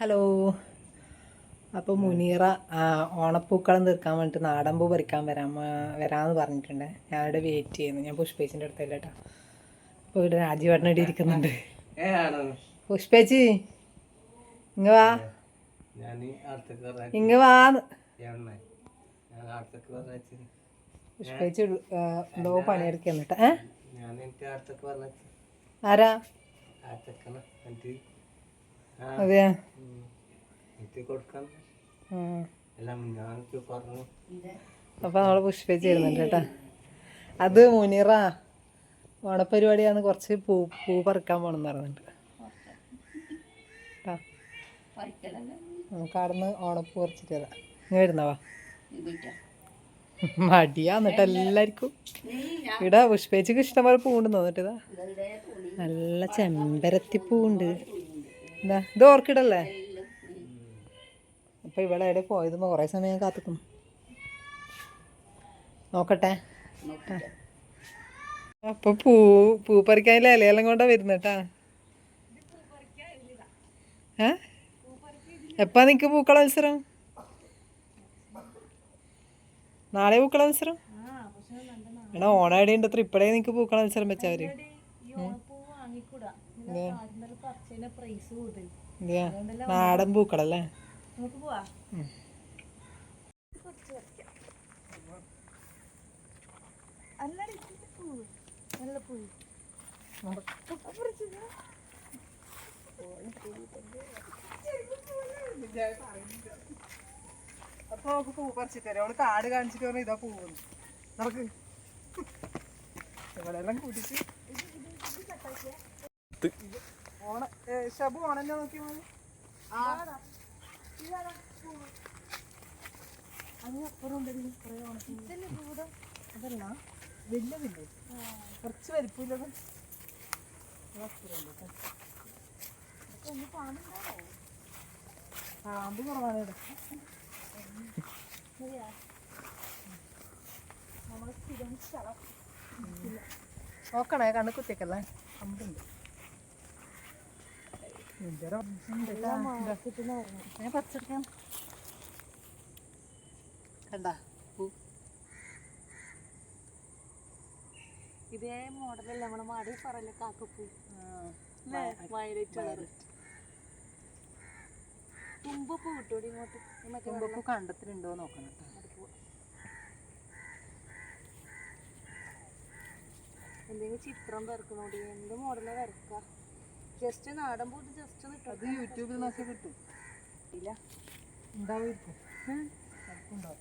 Hello. അപ്പോൾ മുനീറ ഓണപ്പൂക്കളം തീർക്കാൻ വേണ്ടിയിട്ട് നാടമ്പൂ പറിക്കാൻ വരാൻ വരാമെന്ന് പറഞ്ഞിട്ടുണ്ട്. ഞാനിവിടെ വെയിറ്റ് ചെയ്യുന്നു. ഞാൻ പുഷ്പേച്ചിന്റെ അടുത്തല്ല കേട്ടോ അപ്പോൾ ഇവിടെ രാജീവേട്ടൻ ഇവിടെ ഇരിക്കുന്നുണ്ട്. പുഷ്പേച്ചി ഇങ്ങ വാ. ഇങ്ങ പറഞ്ഞ പുഷ്പേച്ചി എന്തോ പണിയെടുക്കാൻ കേട്ടോ ഏ? ആരാ? അതെയാ നമ്മൾ പുഷ്പിച്ച് തരുന്നുണ്ട് കേട്ടാ. അത് മുനിറ ഓണപ്പരിപാടിയാണ് കുറച്ച് പൂ പൂ പറിക്കാൻ പോണെന്ന് പറഞ്ഞിട്ട്. കേട്ടോ നമുക്ക് അവിടെ നിന്ന് ഓണപ്പൂ പറിച്ചിട്ട് തരാം ഇങ്ങനെ വരുന്നവാ മടിയാന്നിട്ട് എല്ലാവർക്കും ഇടാ പുഷ്പേച്ചിക്ക് ഇഷ്ടംപോലെ പൂണ്ട് തോന്നിട്ട് ഇതാ. നല്ല ചെമ്പരത്തി പൂണ്ട് എന്താ ഇത് ഓർക്കിഡല്ലേ? അപ്പൊ ഇവിടെ എവിടെ പോയത് കുറേ സമയം കാത്തുക്കും. നോക്കട്ടെ. അപ്പൊ പൂ പൂ പറിക്കാനില്ല ഇലയെല്ലാം കൊണ്ടാ വരുന്നട്ടാ? ഏ? എപ്പാ നിനക്ക് പൂക്കള മത്സരം നാളെ. പൂക്കള മത്സരം എടാ ഓണാടി ഉണ്ട് അത്ര ഇപ്പഴേ നിനക്ക് പൂക്കള മത്സരം ഇതെയാ? നാടൻ പൂക്കളല്ലേ? ഉം. അപ്പൊ നമുക്ക് പൂ പറിച്ചിട്ട് തരാം അവൾ കാട് കാണിച്ചിട്ട് പറഞ്ഞു ഇതാ പൂവെന്ന്. നമുക്ക്. ഓണ ഏ, ഷബു ഓണെന്നെ നോക്കി മോനെ? അതല്ല വലിയതില്ലേ കുറച്ച് വലിപ്പില്ലത് പാമ്പ് കുറവാണ് ഇവിടെ. നോക്കണേ കണ്ണു കുത്തിക്കല്ലേ ഞാൻ പറിച്ചെടുക്കാം. കണ്ട പൂ. ഇതേ മോഡലല്ല നമ്മളെ മാടി പറയല്ലേ കാക്കപ്പൂ. വയലറ്റ് കളർ തുമ്പപ്പൂ കിട്ടൂടി ഇങ്ങോട്ട്? തുമ്പപ്പൂ കണ്ടത്തിലുണ്ടോ നോക്കണം കേട്ടോ. എന്തെങ്കിലും ചിത്രം വരക്കണോടി എന്ത് മോഡലാ വരക്ക? ജസ്റ്റ് നാടൻ പോയിട്ട് ജസ്റ്റ് ഒന്ന് അത് യൂട്യൂബിൽ നോക്കി കിട്ടും. ഇല്ല. ഉണ്ടാവുമായിരിക്കും. ഉണ്ടാവും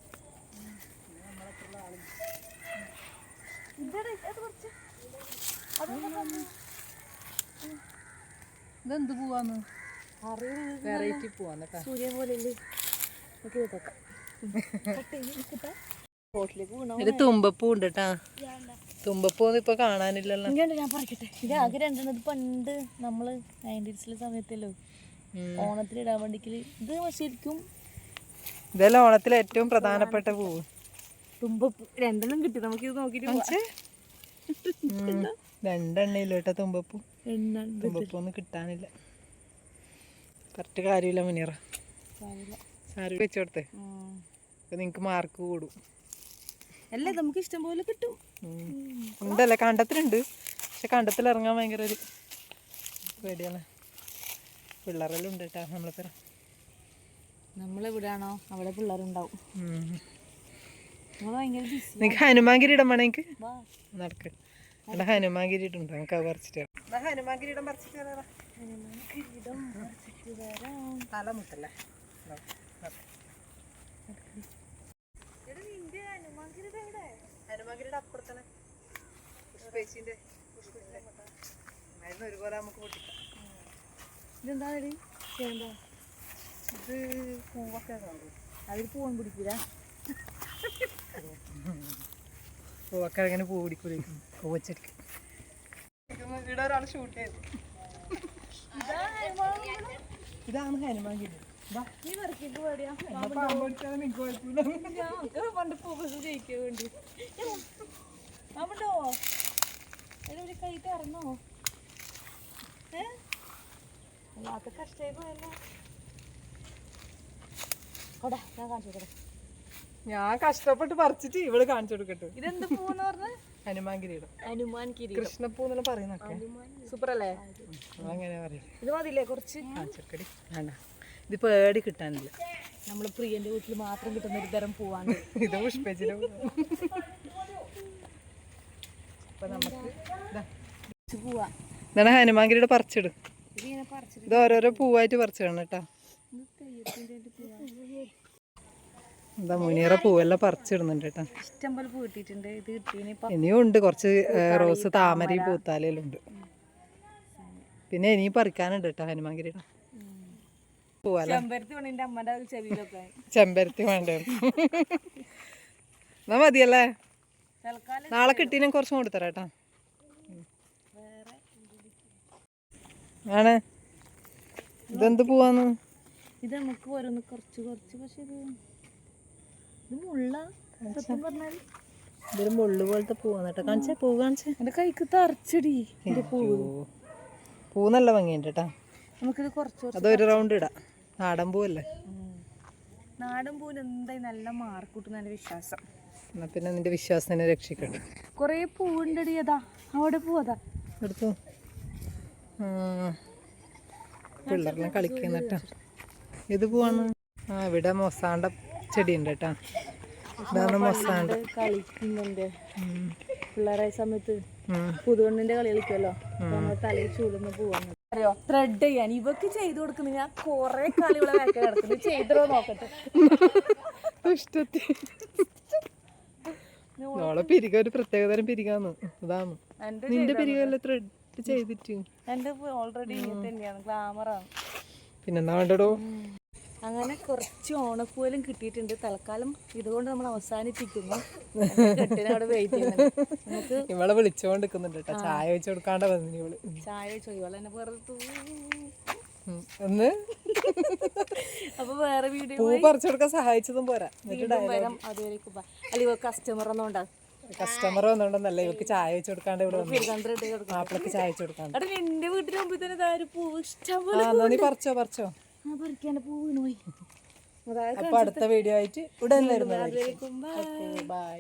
ഇതെന്ത് പോവാന്ന്? വെറൈറ്റി പൂവാന്ന് സൂര്യൻ പോലെ ഇല്ലേ നമുക്ക് ഇതൊക്കെ ഒരു തുമ്പപ്പൂ ഉണ്ട് കേട്ടാ തുമ്പപ്പൂ ഇപ്പൊ കാണാനില്ലല്ലോ. ഞാൻ പറയട്ടെ ഇത് ആകെ രണ്ടെണ്ണത് പണ്ട് നമ്മൾ നയന്റീസിലെ സമയത്തല്ലോ. ഓണത്തിന് ഇടാൻ വേണ്ടിക്കൽ. ഇത് ശരിക്കും ഇതെല്ലാം ഓണത്തിലെ ഏറ്റവും പ്രധാനപ്പെട്ട പൂവ് തുമ്പപ്പൂ. രണ്ടെണ്ണം കിട്ടി. നമുക്ക് ഇത് നോക്കിട്ട്. രണ്ടെണ്ണയില്ല കേട്ടോ തുമ്പപ്പൂ. തുമ്പപ്പൂ ഒന്നും കിട്ടാനില്ല. കറക്റ്റ് കാര്യമില്ല മുനീറ. സാരി വെച്ച് കൊടുത്തേ. അപ്പൊ നിങ്ങക്ക് മാർക്ക് കൂടും. അല്ലേ നമുക്ക് ഇഷ്ടം പോലെ കിട്ടും. ഉണ്ടല്ലേ? കണ്ടത്തിലുണ്ട്. പക്ഷെ കണ്ടത്തിൽ ഇറങ്ങാൻ ഭയങ്കര ഒരു പേടിയാണ്. പിള്ളേരെല്ലാം ഉണ്ട് കേട്ടോ നമ്മളെ പേര നമ്മളെവിടെയാണോ അവിടെ പിള്ളേരുണ്ടാവും. നിനക്ക് ഹനുമാൻഗിരി ഇടം വേണേ വാ. നടക്ക്. ഇവിടെ ഹനുമാൻഗിരി ഇട്ടുണ്ട് നമുക്ക് അത് പറിച്ചിട്ട് ഇടം പറിച്ചിട്ട് തല മുട്ടല്ലേ എടാ നിന്റെ ഹനുമാൻകിരീടം എവിടെ ഹനുമാൻഗിരിയുടെ അപ്പുറത്തന്നെ പുഷ്പേച്ചിന്റെ പുഷ്പത്തിന്റെ മരുന്ന് ഒരുപോലെ നമുക്ക് പൊട്ടിക്കാം ഇതെന്താ? എടി ചെയ്യണ്ട ഇത് പൂവൊക്കെ അതിൽ പൂവൻ പിടിക്കില്ല പൂവൊക്കെ അങ്ങനെ പൂ പിടിക്കൂലേക്കും പൂവച്ചെടുക്കും. ഇവിടെ ഒരാൾ ഷൂട്ട് ചെയ്തു. ഇതാണ് കുഴപ്പമില്ല. ഞാൻ പണ്ട് ഫോക്കസ് ജയിക്കാൻ വേണ്ടി. അവിടെ? കൈ തുറന്നോ ഏ? അല്ലാത്ത കഷ്ടായി പോയല്ലോ കൊടാ ഞാൻ കാണിച്ചു കൊടുക്കട്ടെ. ഞാൻ കഷ്ടപ്പെട്ട് പറിച്ചിട്ട് ഇവൾ കാണിച്ചു കൊടുക്കട്ടെ. ഇതെന്ത് പൂന്ന് പറഞ്ഞ? ഹനുമാൻ കിരീടം. ഹനുമാൻ കിരീടം. കൃഷ്ണപ്പൂ എന്നുള്ള പറയുന്നൊക്കെ സൂപ്പർ അല്ലേ അങ്ങനെ പറയും. ഇത് മതില്ലേ കുറച്ച്? കാണിച്ചൊക്കടി വേണ്ട. ഇത് പേടി കിട്ടാനില്ല. നമ്മൾ പ്രിയന്റെ വീട്ടിൽ മാത്രം കിട്ടുന്ന ഒരു തരം പൂവാണ്. ഇത് പുഷ്പച്ചില അപ്പൊ നമുക്ക് ഇതാണ് ഹനുമാൻ കിരീടം പറിച്ചിടും. ഇത് ഓരോരോ പൂവായിട്ട് പറിച്ചിടണം കേട്ടോ. എന്താ മുനീറ പൂവെല്ലാം പറിച്ചിടുന്നുണ്ട് കേട്ടോ. ഇഷ്ടം പൂ കിട്ടിയിട്ടുണ്ട്. ഇത് ഇനിയും ഉണ്ട്. കുറച്ച് റോസ് താമരയും പൂത്താലെല്ലാം ഉണ്ട്. പിന്നെ ഇനിയും പറിക്കാനുണ്ട് കേട്ടോ ഹനുമാൻ കിരീടം പൂവല്ല. ചെമ്പരത്തി വേണ്ട? എന്നാ മതിയല്ലേ? നാളെ കിട്ടിയാലും കുറച്ചും കൊടുത്തരാ കേട്ടോ. ആണ്. ഇതെന്ത് പൂവാന്ന് ഇത് നമുക്ക് ഓരോന്ന് കുറച്ച് കുറച്ച് പക്ഷെ ഇത് ഇത് മുള്ള സത്യം പറഞ്ഞാൽ. ഇതൊരു മുള്ളു പോലത്തെ പൂവാന്ന് കേട്ടോ. കാണിച്ചേ പൂ കാണിച്ചേ. എന്റെ കൈക്ക് തറച്ചടി ഇത് പൂവ് പൂ നല്ല ഭംഗിയുണ്ട് കേട്ടോ. നമുക്കിത് കുറച്ച് അതൊരു റൗണ്ട് ഇടാം. നാടൻ പൂവല്ലേ. നാടൻ പൂവിന് എന്തായി നല്ല മാർക്ക് കിട്ടുന്ന വിശ്വാസം. എന്നാ പിന്നെ നിന്റെ വിശ്വാസത്തിനെ രക്ഷിക്കട്ടെ. കുറേ പൂവുണ്ടടി അതാ. അവിടെ പൂവതാ എടുത്തു? പിള്ളേരെല്ലാം കളിക്കുന്ന കേട്ടോ ഇത് പോവാണ്. ആ ഇവിടെ മൊസാണ്ട ചെടി ഉണ്ട് കേട്ടോ. ഇതാണ് മൊസാണ്ട. കളിക്കുന്നുണ്ട്. പിള്ളേരെ സമയത്ത് ഉം. പുതുവണ്ണിന്റെ കളി കളിക്കല്ലോ നമ്മൾ തലയിൽ ചൂടുന്ന പോവാണ്. അറിയോ? ത്രെഡ് ചെയ്യാൻ ഇവക്ക് ചെയ്തു കൊടുക്കുന്നു. ഞാൻ കൊറേ കളികളെ വേക്ക കിടക്കുന്നു ചെയ്തോ നോക്കട്ടെ. ഇഷ്ടത്തി പിരിക ഒരു പ്രത്യേകതരം പിരികാന്ന്. അതാണ്. നിന്റെ പിരികല്ല ത്രെഡ് ചെയ്തിട്ട്. എന്റെ ഓൾറെഡി ഇങ്ങനെ തന്നെയാണ് ഗ്ലാമറാണ് പിന്നെന്താ വേണ്ടടോ? അങ്ങനെ കുറച്ച് ഓണപ്പൂവലും കിട്ടിയിട്ടുണ്ട്. തൽക്കാലം ഇതുകൊണ്ട് നമ്മൾ അവസാനിപ്പിക്കുന്നു. കെട്ടിനെ അവിടെ വെയിറ്റ് ചെയ്യുന്നുണ്ട്. നമുക്ക് ഇവളെ വിളിച്ചോണ്ട് നിൽക്കുന്നുണ്ട് കേട്ടോ ചായ വെച്ച് കൊടുക്കാണ്ട വന്നു ഇവൾ. ചായ വെച്ചോ? എന്നെ വെറുതെ ഉം. ഒന്ന് അപ്പൊ വേറെ വീഡിയോ പറിച്ചു കൊടുക്കാൻ സഹായിച്ചതും പോരാ. അതുവരെ വരാം. അതുവരേക്കും ബൈ. അല്ല ഇവ കസ്റ്റമർ ഒന്നുണ്ടാ ഇവർക്ക് ചായ വെച്ച് കൊടുക്കാണ്ട് ഇവിടെ വന്നു. മാപ്പിളക്ക് ചായ വെച്ച് കൊടുക്കാണ്ട്. എടാ നിന്റെ വീട്ടിന് മുമ്പിൽ തന്നെ ഒരു പൂവ് ഇഷ്ടം നീ പറിച്ചോ പറിച്ചോ. അപ്പൊ അടുത്ത വീഡിയോ ആയിട്ട് ബൈ ബൈ